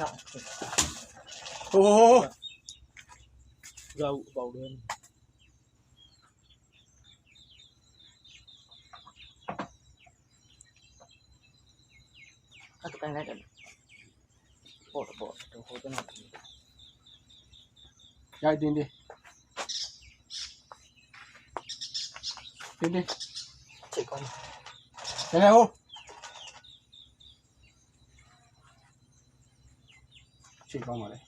ครับโอ้โหเราเบาเดินก็ต้องได้กันปวดปวดตัวโคตรหนักยายดินดิดินดิเจ็บก่อนเป็นไงโอ้ 谁帮我来。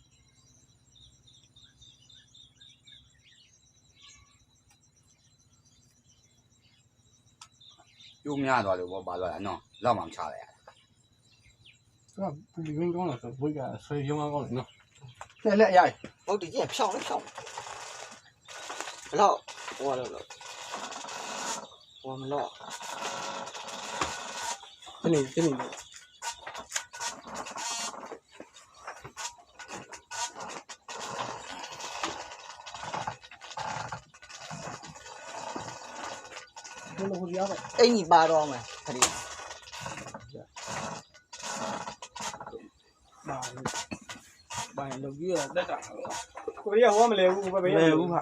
有面多的我把这弄那么漂嘞。这不是云中的是不是所以一万公里呢来来呀老李也漂亮漂亮我了我们老。这里这里 အင်ကြီးပါတော့မယ်ခရီးဘာဘာလုံကြီးရတက်တာကိုရီးယားဟောမလဲဘူးဘယ်ဘယ်လဲဘူးဟာ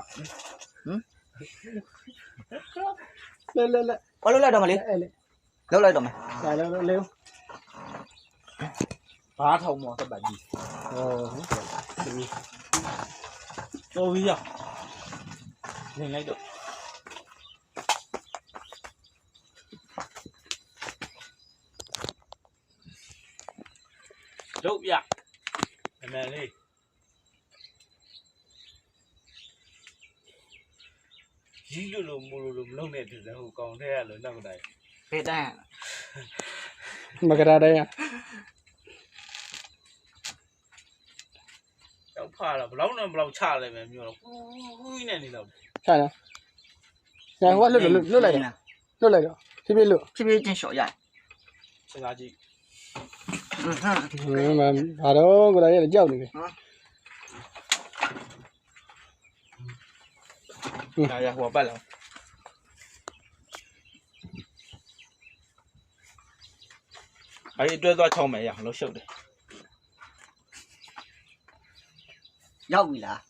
လဲလဲလဲဘာလို့လိုက်တော့မလဲအဲ့လေလောက်လိုက်တော့မယ်ဒါလဲလဲဘာထောင်မောတက်ပါကြီးဟောတော်ပြီရနေလိုက်တော့ လုတ်ပြအမှန်လေးကြီးလို့လို့မလို့လို့မလုပ်နဲ့တူတယ်ဟိုကောင်တဲ့ရလို့နောက်ကတိုင်းဖေးတန်းမကရာတဲ့ရတော့ဖာတော့ဘလောက်နဲ့ဘလောက်ချလဲမယ်မျိုးတော့ဟူးဟူးနဲ့နေတော့ချာနော်ညာဟိုကလွတ်လွတ်လွတ်လိုက်လွတ်လိုက်တော့ဖြည်းဖြည်းလွတ်ဖြည်းဖြည်းချင်းလျှော့ရိုက်စဉ်းစားကြည့် ဟွန်းဟွန်းဟင်းမဘာတော့ကိုယ်တိုင်ရကြောက်နေတယ်ဒါရဟိုပတ်လာအဲ့ဒီအတွက်သွားချောင်းမယ်ရအောင်လို့ရှုပ်တယ်ရောက်ပြီလား